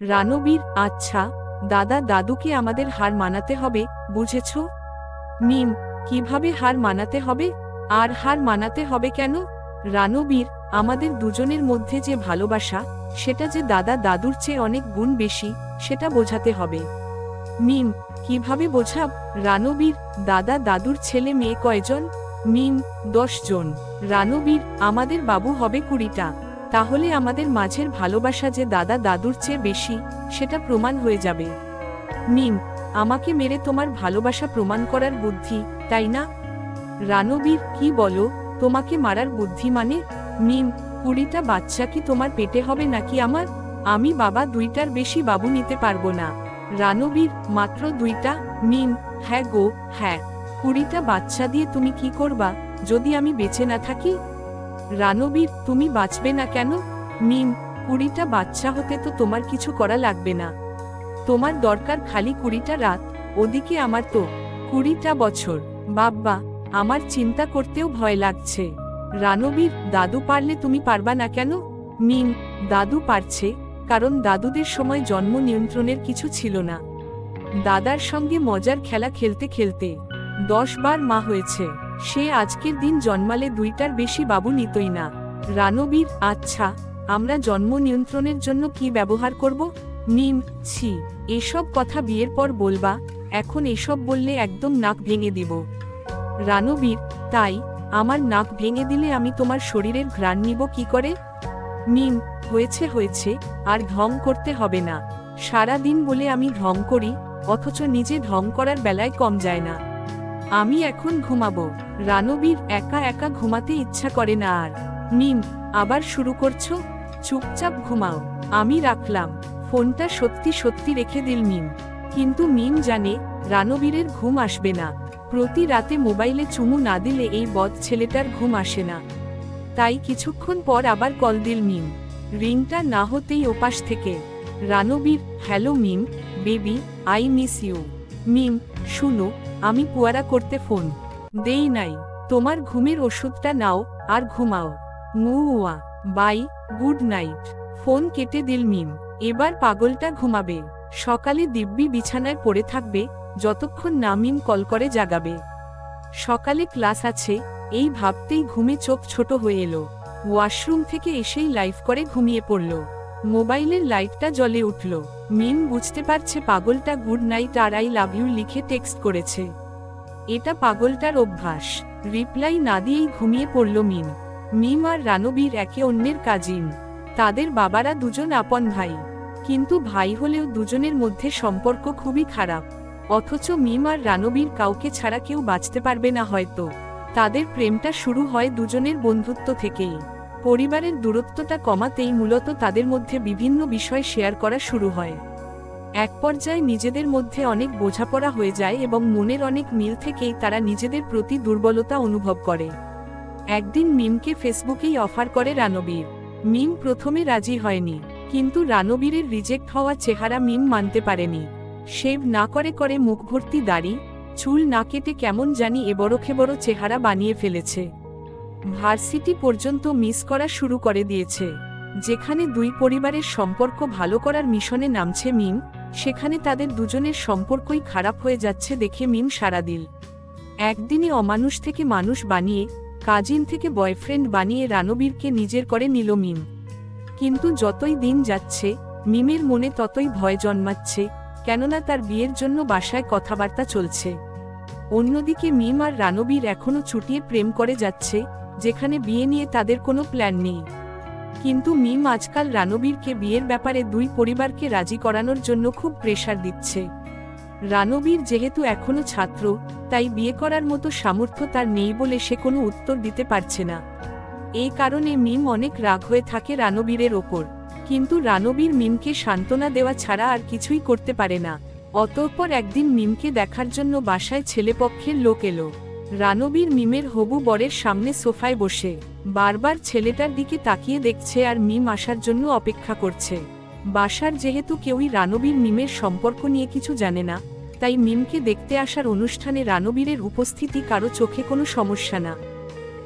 রানবীর আচ্ছা দাদা, দাদুকে আমাদের হার মানাতে হবে, বুঝেছ? মিম, কীভাবে হার মানাতে হবে? আর হার মানাতে হবে কেন? রানবীর, আমাদের দুজনের মধ্যে যে ভালোবাসা, সেটা যে দাদা, দাদুর চেয়ে অনেক গুণ বেশি, সেটা বোঝাতে হবে। মিম, কীভাবে বোঝাব? রানবীর, দাদা, দাদুর ছেলে মেয়ে কয়জন? মিম, দশ জন। রানবীর, আমাদের বাবু হবে কুড়িটা। তাহলে আমাদের মাঝের ভালোবাসা যে দাদা দাদুর চেয়ে বেশি, সেটা প্রমাণ হয়ে যাবে। মিম, আমাকে মেরে তোমার ভালোবাসা প্রমাণ করার বুদ্ধি, তাই না? রানবীর, কি বলো? তোমাকে মারার বুদ্ধি মানে? মিম, কুড়িটা বাচ্চা কি তোমার পেটে হবে নাকি আমার? আমি বাবা দুইটার বেশি বাবু নিতে পারব না। রানবীর, মাত্র দুইটা? মিম হ্যাঁ গো হ্যাঁ। কুড়িটা বাচ্চা দিয়ে তুমি কি করবা? যদি আমি বেঁচে না থাকি রানবীর তুমি বাঁচবে না কেন? মিম, কুড়িটা বাচ্চা হতে তো তোমার কিছু করা লাগবে না। তোমার দরকার খালি কুড়িটা রাত, ওদিকে আমার তো কুড়িটা বছর। বাব্বা, আমার চিন্তা করতেও ভয় লাগছে। রানবীর দাদু পারলে তুমি পারবা না কেন? মিম, দাদু পারছে, কারণ দাদুদের সময় জন্ম নিয়ন্ত্রণের কিছু ছিল না। দাদার সঙ্গে মজার খেলা খেলতে খেলতে দশ বার মা হয়েছে। সে আজকের দিন জন্মালে দুইটার বেশি বাবু নিতই না। রানবীর আচ্ছা আমরা জন্ম নিয়ন্ত্রণের জন্য কি ব্যবহার করব? নিম, ছি, এসব কথা বিয়ের পর বলবা, এখন এসব বললে একদম নাক ভেঙে দিব। রানবীর তাই, আমার নাক ভেঙে দিলে আমি তোমার শরীরের ঘ্রাণ নিব কি করে? মিম হয়েছে হয়েছে, আর ঢং করতে হবে না। সারা দিন বলে আমি ঢং করি, অথচ নিজে ঢং করার বেলায় কম যায় না। আমি এখন ঘুমাবো। রানবীর একা একা ঘুমাতে ইচ্ছা করে না আর। মিম, আবার শুরু করছ? চুপচাপ ঘুমাও। আমি রাখলাম। ফোনটা সত্যি সত্যি রেখে দিল মিম। কিন্তু মিম জানে, রানবীরের ঘুম আসবে না। প্রতি রাতে মোবাইলে চুমু না দিলে এই বদ ছেলেটার ঘুম আসে না। তাই কিছুক্ষণ পর আবার কল দিল মিম। রিংটা না হতেই ওপাশ থেকে, Ranbir, hello Mim, baby, I miss you. Mim, শুনো, আমি পুয়ারা করতে ফোন। দেই নাই, তোমার ঘুমের ওষুধটা নাও আর ঘুমাও। মুয়া, বাই, গুড নাইট। ফোন কেটে দিল মিম, এবার পাগলটা ঘুমাবে। সকালে দিব্যি বিছানায় পড়ে থাকবে, যতক্ষণ না মিম কল করে জাগাবে। সকালে ক্লাস আছে, এই ভাবতেই ঘুমে চোখ ছোট হয়ে এলো। ওয়াশরুম থেকে এসেই লাইভ করে ঘুমিয়ে পড়ল। মোবাইলের লাইটটা জ্বলে উঠল। মিম বুঝতে পারছে পাগলটা গুড নাইট আর আই লাভ ইউ লিখে টেক্সট করেছে। এটা পাগলটার অভ্যাস। রিপ্লাই না দিয়েই ঘুমিয়ে পড়ল মিম। মিম আর রানবীর একে অন্যের কাজিন। তাদের বাবারা দুজন আপন ভাই। কিন্তু ভাই হলেও দুজনের মধ্যে সম্পর্ক খুবই খারাপ। অথচ মিম আর রানবীর কাউকে ছাড়া কেউ বাঁচতে পারবে না হয়তো। তাদের প্রেমটা শুরু হয় দুজনের বন্ধুত্ব থেকেই। পরিবারের দূরত্বটা কমাতেই মূলত তাদের মধ্যে বিভিন্ন বিষয় শেয়ার করা শুরু হয়। এক পর্যায়ে নিজেদের মধ্যে অনেক বোঝাপড়া হয়ে যায় এবং মনের অনেক মিল থেকেই তারা নিজেদের প্রতি দুর্বলতা অনুভব করে। একদিন মিমকে ফেসবুকেই অফার করে রানবীর। মিম প্রথমে রাজি হয়নি, কিন্তু রানবীরের রিজেক্ট হওয়া চেহারা মিম মানতে পারেনি। শেভ না করে করে মুখ ভর্তি দাড়ি, চুল না কেটে কেমন জানি এবড়ো খেবড়ো চেহারা বানিয়ে ফেলেছে। ভার্সিটি পর্যন্ত মিস করা শুরু করে দিয়েছে, যেখানে দুই পরিবারের সম্পর্ক ভালো করার মিশনে নামছে মিম। সেখানে তাদের দুজনের সম্পর্কই খারাপ হয়ে যাচ্ছে দেখে মিম সারা দিল। একদিনে অমানুষ থেকে মানুষ বানিয়ে, কাজিন থেকে বয়ফ্রেন্ড বানিয়ে রানবীরকে নিজের করে নিল মিম। কিন্তু যতই দিন যাচ্ছে, মিমের মনে ততই ভয় জন্মাচ্ছে, কেননা তার বিয়ের জন্য বাসায় কথাবার্তা চলছে। অন্যদিকে মিম আর রানবীর এখনও ছুটিয়ে প্রেম করে যাচ্ছে, যেখানে বিয়ে নিয়ে তাদের কোনো প্ল্যান নেই। কিন্তু মিম আজকাল রানবীরকে বিয়ের ব্যাপারে দুই পরিবারকে রাজি করানোর জন্য খুব প্রেশার দিচ্ছে। রানবীর যেহেতু এখনও ছাত্র, তাই বিয়ে করার মতো সামর্থ্য তার নেই বলে সে কোনো উত্তর দিতে পারছে না। এই কারণে মিম অনেক রাগ হয়ে থাকে রানবীরের ওপর। কিন্তু রানবীর মিমকে সান্ত্বনা দেওয়া ছাড়া আর কিছুই করতে পারে না। অতঃপর একদিন মিমকে দেখার জন্য বাসায় ছেলেপক্ষের লোক এলো। রানবীর মিমের হবু বরের সামনে সোফায় বসে, বারবার ছেলেটার দিকে তাকিয়ে দেখছে আর মিম আসার জন্য অপেক্ষা করছে। বাসার যেহেতু কেউই রানবীর মিমের সম্পর্ক নিয়ে কিছু জানে না, তাই মিমকে দেখতে আসার অনুষ্ঠানে রানবীরের উপস্থিতি কারও চোখে কোনো সমস্যা না।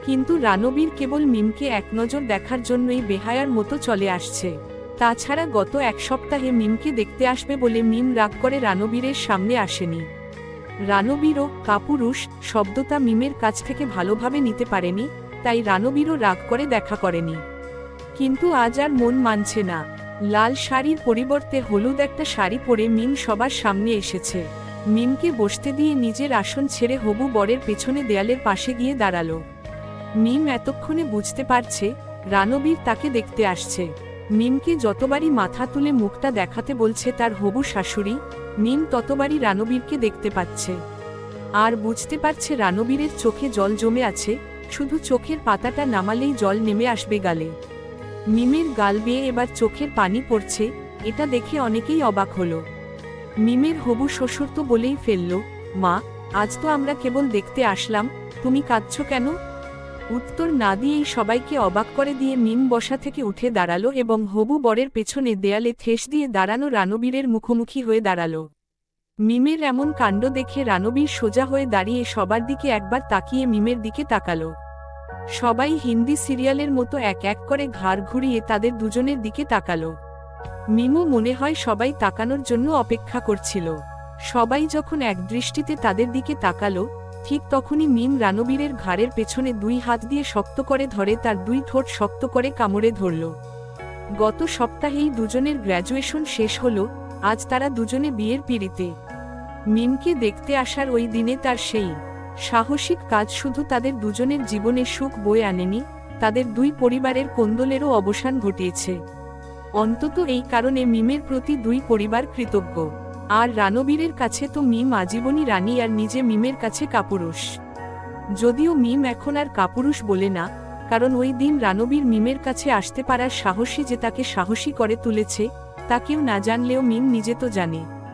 কিন্তু রানবীর কেবল মিমকে এক নজর দেখার জন্যই বেহায়ার মতো চলে আসছে। তাছাড়া গত এক সপ্তাহে মিমকে দেখতে আসবে বলে মিম রাগ করে রানবীরের সামনে আসেনি। রানবীরও কাপুরুষ শব্দটা মিমের কাছ থেকে ভালোভাবে নিতে পারেনি, তাই রানবীরও রাগ করে দেখা করেনি। কিন্তু আজ আর মন মানছে না। লাল শাড়ির পরিবর্তে হলুদ একটা শাড়ি পরে মিম সবার সামনে এসেছে। মিমকে বসতে দিয়ে নিজের আসন ছেড়ে হবু বরের পেছনে দেয়ালের পাশে গিয়ে দাঁড়াল। মিম এতক্ষণে বুঝতে পারছে, রানবীর তাকে দেখতে আসছে। মিমকে যতবারই মাথা তুলে মুখটা দেখাতে বলছে তার হবু শাশুড়ি মিম ততবারই রানবীরকে দেখতে পাচ্ছে। আর বুঝতে পারছে রানবীরের চোখে জল জমে আছে, শুধু চোখের পাতাটা নামালেই জল নেমে আসবে গালে। মিমের গাল বেয়ে এবার চোখের পানি পড়ছে, এটা দেখে অনেকেই অবাক হলো। মিমের হবু শ্বশুর তো বলেই ফেলল, মা, আজ তো আমরা কেবল দেখতে আসলাম, তুমি কাঁদছ কেন? উত্তর না দিয়েই সবাইকে অবাক করে দিয়ে মিম বসা থেকে উঠে দাঁড়াল এবং হবু বরের পেছনে দেয়ালে ঠেস দিয়ে দাঁড়ানো রানবীরের মুখোমুখি হয়ে দাঁড়াল। মিমের এমন কাণ্ড দেখে রানবীর সোজা হয়ে দাঁড়িয়ে সবার দিকে একবার তাকিয়ে মিমের দিকে তাকালো। সবাই হিন্দি সিরিয়ালের মতো এক এক করে ঘাড় ঘুরিয়ে তাদের দুজনের দিকে তাকালো। মিমও মনে হয় সবাই তাকানোর জন্য অপেক্ষা করছিল। সবাই যখন এক দৃষ্টিতে তাদের দিকে তাকালো ঠিক তখনই মিম রানবীরের ঘাড়ের পেছনে দুই হাত দিয়ে শক্ত করে ধরে তার দুই ঠোঁট শক্ত করে কামড়ে ধরল। গত সপ্তাহেই দুজনের গ্র্যাজুয়েশন শেষ হল, আজ তারা দুজনে বিয়ের পিড়িতে। মিমকে দেখতে আসার ওই দিনে তার সেই সাহসিক কাজ শুধু তাদের দুজনের জীবনে সুখ বয়ে আনেনি, তাদের দুই পরিবারের কোন্দলেরও অবসান ঘটিয়েছে। অন্তত এই কারণে মিমের প্রতি দুই পরিবার কৃতজ্ঞ। আর রানবীরের কাছে তো মিম আজীবনই রানী আর নিজে মিমের কাছে কাপুরুষ। যদিও মিম এখন আর কাপুরুষ বলে না, কারণ ওই দিন রানবীর মিমের কাছে আসতে পারার সাহসী যে তাকে সাহসী করে তুলেছে, তা কেউ না জানলেও মিম নিজে তো জানে।